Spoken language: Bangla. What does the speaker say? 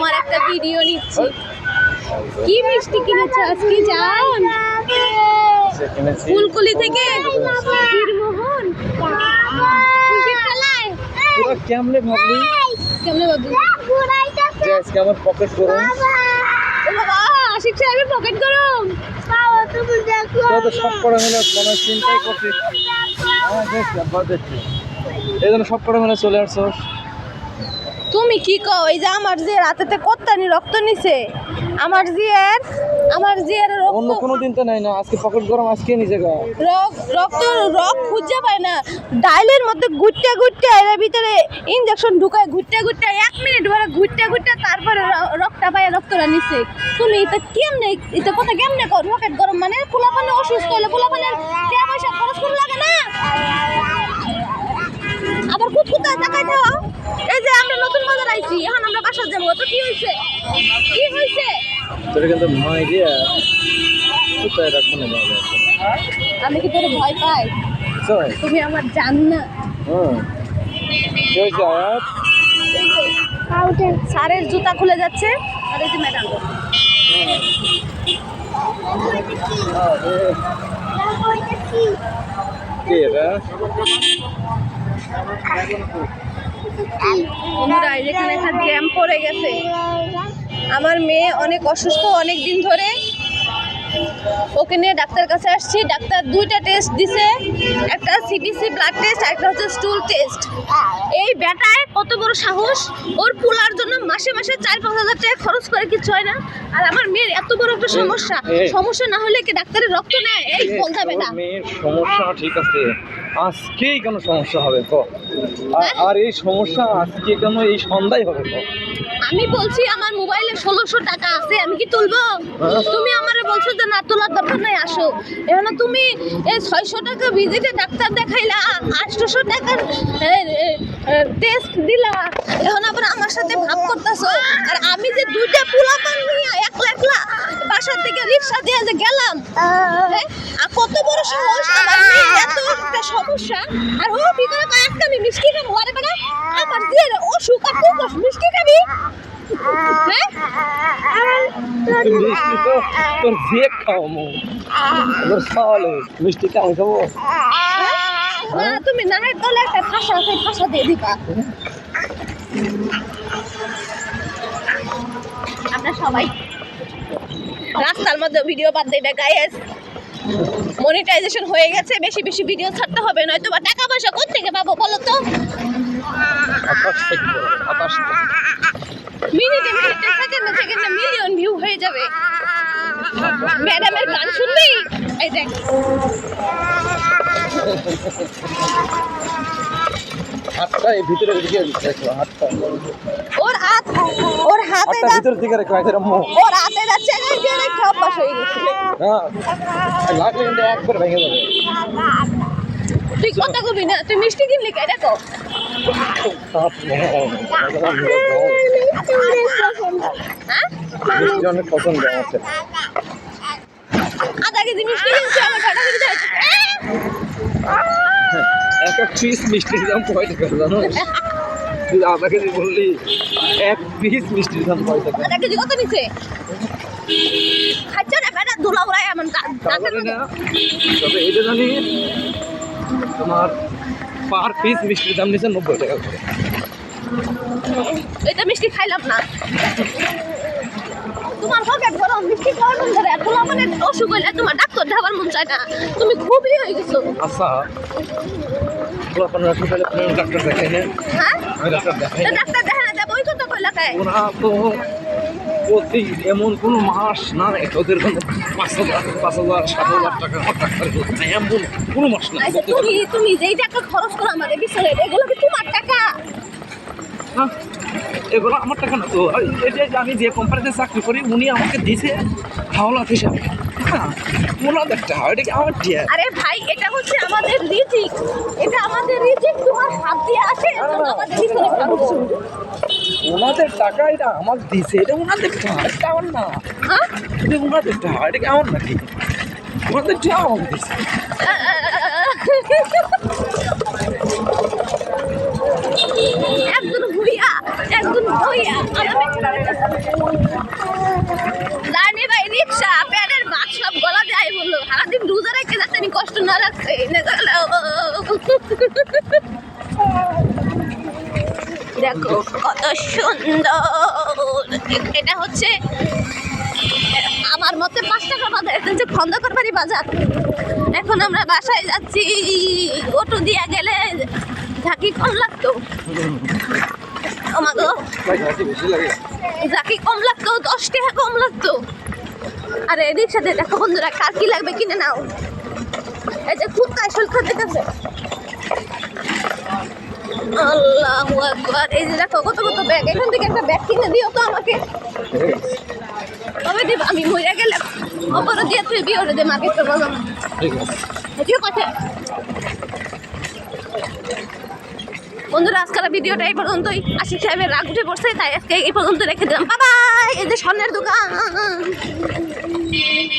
তোমার একটা ভিডিও নিচ্ছি। কি মিষ্টি কিনেছো আজকে জান? ফুলকুলি থেকে? খেলায় পুরো কেমনে ভাবলি? কেমনে যে আজকে আমার পকেট গরম। ও বাবা আশিক সাহেবের পকেট তো সব করা মনে চিন্তাই করছিস। হ্যাঁ দেখছি এই জন্য সব করা চলে আসছো। তুমি কি কও? এই যে আমার যে রাতেতে কত্তানি রক্ত নিছে। আমার জিয়ার আমার জিয়ার অন্য রক্ত কোনো দিন তো নাই না আজকে পকেট গরম আজকে নিজে গা। রক রক্ত রক খুঁজে পায় না। ডাইলের মধ্যে ঘুরতে ঘুরতে এর ভিতরে ইনজেকশন ঢুকায় ঘুরতে ঘুরতে এক মিনিট ধরে ঘুরতে ঘুরতে তারপরে রক্তটা পায় রক্তটা নিছে। তুমি এটা কেমনে এটা কথা কেমনে কর পকেট গরম মানে পোলাপানে অসুস্থ হলে পোলাপানের টাকা পয়সা খরচ কম লাগে না। আবার থাও এই যে নতুন এখন আমরা বাসা যাব। তো কি হয়েছে? কি হয়েছে? তোর কিন্তু নয় দিয়া কোথায় রাখব না আমি কি তোর ভয় পাই? তুমি আমার জান না স্যারের জুতা খুলে যাচ্ছে। আর এই যে ম্যাডাম। কি এটা? বন্ধুরা এই যেখানে একটা জ্যাম পড়ে গেছে। আমার মেয়ে অনেক অসুস্থ অনেক দিন ধরে। ওকে নিয়ে ডাক্তার কাছে আসছি। ডাক্তার দুইটা টেস্ট দিছে। একটা সিবিসি ব্লাড টেস্ট একটা হচ্ছে স্টুল টেস্ট এই বেটায় কত বড় সাহস? ওর পোলার জন্য মাসে মাসে চার পাঁচ হাজার টাকা খরচ করে কিছু হয় না। আর আমার মেয়ের এত বড় একটা সমস্যা। সমস্যা না হলে কি ডাক্তারের রক্ত নেয়? এই বলতে হবে না। মেয়ের সমস্যা ঠিক আছে। আজকেই কেন সমস্যা হবে ক? আর- আর এই সমস্যা আজকে কেন এই সন্ধ্যায় হবে ক? আমি বলছি আমার মোবাইলে ষোলোশো টাকা আছে আমি কি তুলবো? হ্যাঁ। তুমি আমারে বলছো যে না তোলার দরকার নাই আসো। এখানে তুমি এই ছয়শো টাকা ভিজিটে ডাক্তার দেখাইলা আটশোশো টাকার টেস্ট দিলা। এখন আবার আমার সাথে ভাব করতেছো। আর আমি যে দুইটা পোলাপান নিয়ে একলা একলা বাসার থেকে রিক্সা দিয়ে যে গেলাম হ্যাঁ? আর কত বড় সাহস আমার মেয়ের এত একটা সমস্যা আর ও ভিতরে কয়েকটা আমি মিষ্টি খাব আরে বেটা আমার দিয়ে অসুখ আর তুই বস মিষ্টি খাবি? হ্যাঁ? মিষ্টি তো তোর যে খাও মো তোর সালে মিষ্টি কাম খাব। তুমি না হয় তোলে একটা ভাষা আছে ভাষা দিয়ে দিবা। আমরা সবাই রাস্তার মধ্যে ভিডিও বাদ দেয় না গায়েস মনিটাইজেশন হয়ে গেছে বেশি বেশি ভিডিও ছাড়তে হবে নয়তো বা টাকা পয়সা কোথা থেকে পাবো বলো তো? বলো, আকাশ থেকে। মিনিটে মিনিটে সেকেন্ডে সেকেন্ডে মিলিয়ন ভিউ হয়ে যাবে। ম্যাডামের গান শুনবি? এই দেখ। হাতটা এই ভিতরে দিকে দেখো হাতটা। ওর হাত ওর হাতে হাতটা ভিতরে দিকে রেখো এদের আম্মু ওর হাতে যাচ্ছে না যে রেখে অভ্যাস হয়ে গেছে। হ্যাঁ লাগলে কিন্তু একবার ভেঙে যাবে। তুই কথা কবি না? তুই মিষ্টি কিনলি কে? দেখো। হ্যাঁ? আধা কেজি মিষ্টি কিনছি আমার পিস মিষ্টির দাম কয় টাকা জানো? তুই আধা কেজি বললি এক পিস মিষ্টির দাম কয় টাকা? আধা কেজি কত নিছে? খাচ্ছ না? বেটা ধুলা উড়াই এমন। না তবে এটা জানি তোমার পার পিস মিষ্টির দাম নিচ্ছে নব্বই টাকা করে। এটা মিষ্টি খাইলাম না। তোমার পকেট গরম মিষ্টি খাওয়ার মন ধরে। পোলা মানে অসুখ হইলে তোমার ডাক্তার দেখাবার মন চায় না। তুমি খুবই হয়ে গেছো। আচ্ছা ডাক্তার দেখাই না হ্যাঁ? ডাক্তার দেখাই না ডাক্তার দেখা না যাব। ওই কথা কইলা খায় তো প্রতি এমন কোনো মাস না ওদের পাঁচ হাজার পাঁচ হাজার সাত হাজার টাকা এমন কোনো মাস না। আচ্ছা তুমি তুমি যেই টাকা খরচ করো আমাদের বিষয়ে এগুলো কি তোমার টাকা? এগুলো আমার টাকা না তো। আমি যে কোম্পানিতে চাকরি করি উনি আমাকে দিছে হাওলাত হিসাবে হ্যাঁ ওনাদের টাকা এটা কি আমার টিয়া আরে ভাই এটা হচ্ছে আমাদের রিজিক। এটা আমাদের রিজিক তোমার হাত দিয়ে আসে আমাদের ভাবছ ওনাদের টাকা এটা আমার দিছে। এটা ওনাদের টাকা এটা আমার না। হ্যাঁ? এটা ওনাদের টাকা এটা কি আমার নাকি ওনাদের টাকা আমার দিছে। একজন ভুইয়া একজন ভুইয়া জানি ভাই রিক্সা প্যানের বাদ সব গলা দেয় বলল সারাদিন রেখে যাতে আমি কষ্ট না লাগছে। দেখো কত সুন্দর। এটা হচ্ছে আমার মতে পাঁচ টাকা বাজার। এটা হচ্ছে খন্দকার বাড়ি বাজার। এখন আমরা বাসায় যাচ্ছি। অটো দিয়ে গেলে ঝাঁকি কম লাগতো। আমাকে ঝাঁকি কম লাগতো, দশ টাকা কম লাগতো। আর আরে রিক্সাতে দেখো বন্ধুরা, কার কি লাগবে কিনে নাও। এই যে খুব কাশল খাতে আল্লাহ আকবার। এই যে দেখো কত কত ব্যাগ। এখান থেকে একটা ব্যাগ কিনে দিও তো আমাকে। তবে দিব আমি মরে গেলে অপর দিয়ে তুই বিয়ে করে দে মাকে তো বলো। বন্ধুরা আজকের ভিডিওটা এই পর্যন্তই। আশিক সাহেবের রাগ উঠে পড়ছে তাই আজকে এই পর্যন্ত রেখে দিলাম। বাবাই এই যে স্বর্ণের দোকান।